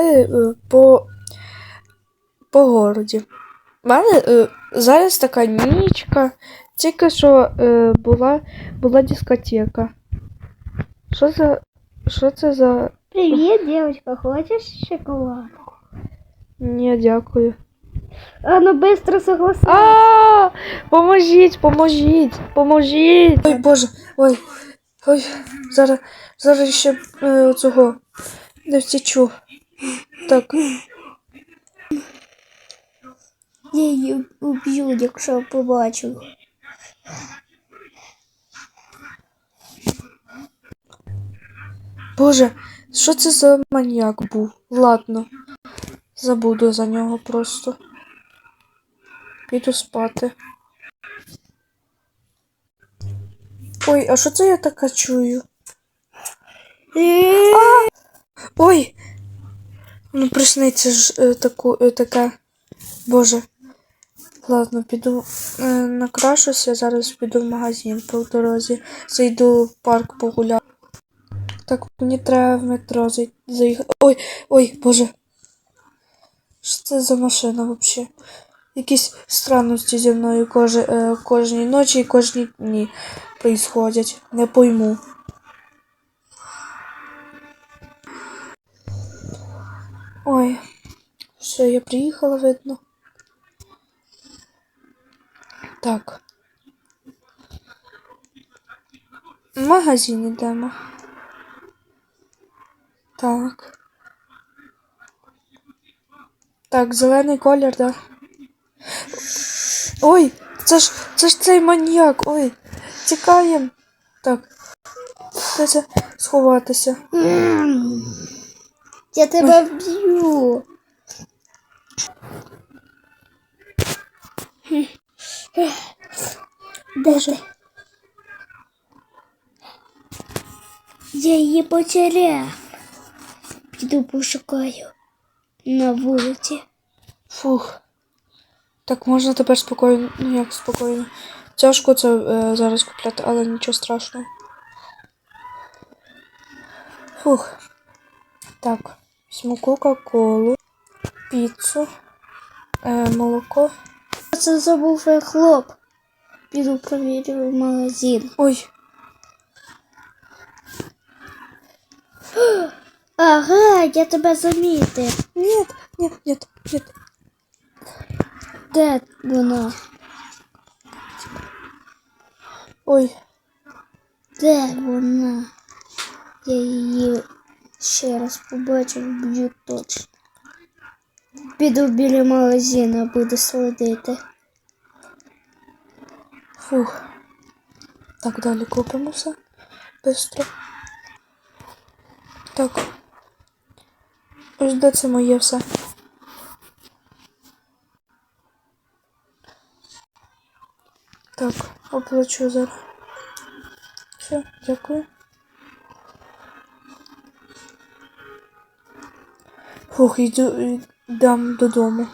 е, по, по городі. У мене е, зараз така нічка. Тільки що е, була, була дискотека. Що за. Що це за. Привет, девочка, хочешь шоколадку? Ні, дякую. А ну быстро согласись. А, поможіть, поможіть, поможіть. Ой, Боже, ой, ой, зараз, зараз ще е, цього не втічу. Так, Я її уб'ю, якщо побачу. Боже, що це за маньяк був? Ладно, забуду за нього просто. Піду спати. Ой, а що це я така чую? А! Ой! Ну присниться ж е, таку, е, таке. Боже. Ладно, піду е, накрашуся, зараз піду в магазин по дорозі. Зайду в парк погуляю. Так, мені треба в метро заїхати. Ой, ой, боже. Що це за машина взагалі? Якісь странності зі мною кожи, е, кожній ночі і кожні дні происходять. Не пойму. Ой, все, я приїхала, видно. Так. В магазин йдемо. Так. Так, зелений колір, да. Ой, це ж це ж цей маньяк. Ой, тікаємо. Так. Це сховатися? Я тебе вб'ю. Де ти? Я її потеряв. Піду пошукаю на вулиці. Фух. Так, можна тепер спокійно. Ну як спокійно. Тяжко це е, зараз купляти, але нічого страшного. Фух. Так. Візьму Кока-Колу, піцу, е, молоко. Це забув хлоп. Піду провірю магазин. Ой, Ага, я тебе замітив. нет, нет, нет, нет. Де вона? Ой, Де вона? Я її ще раз побачу, вб'ю точно. Піду біля магазину, буду слідити. фух. Так, далі купимо все. Бистро. Так. Ось де це моє все. Так, оплачу зараз. Все, дякую. Фух, йду, дам додому.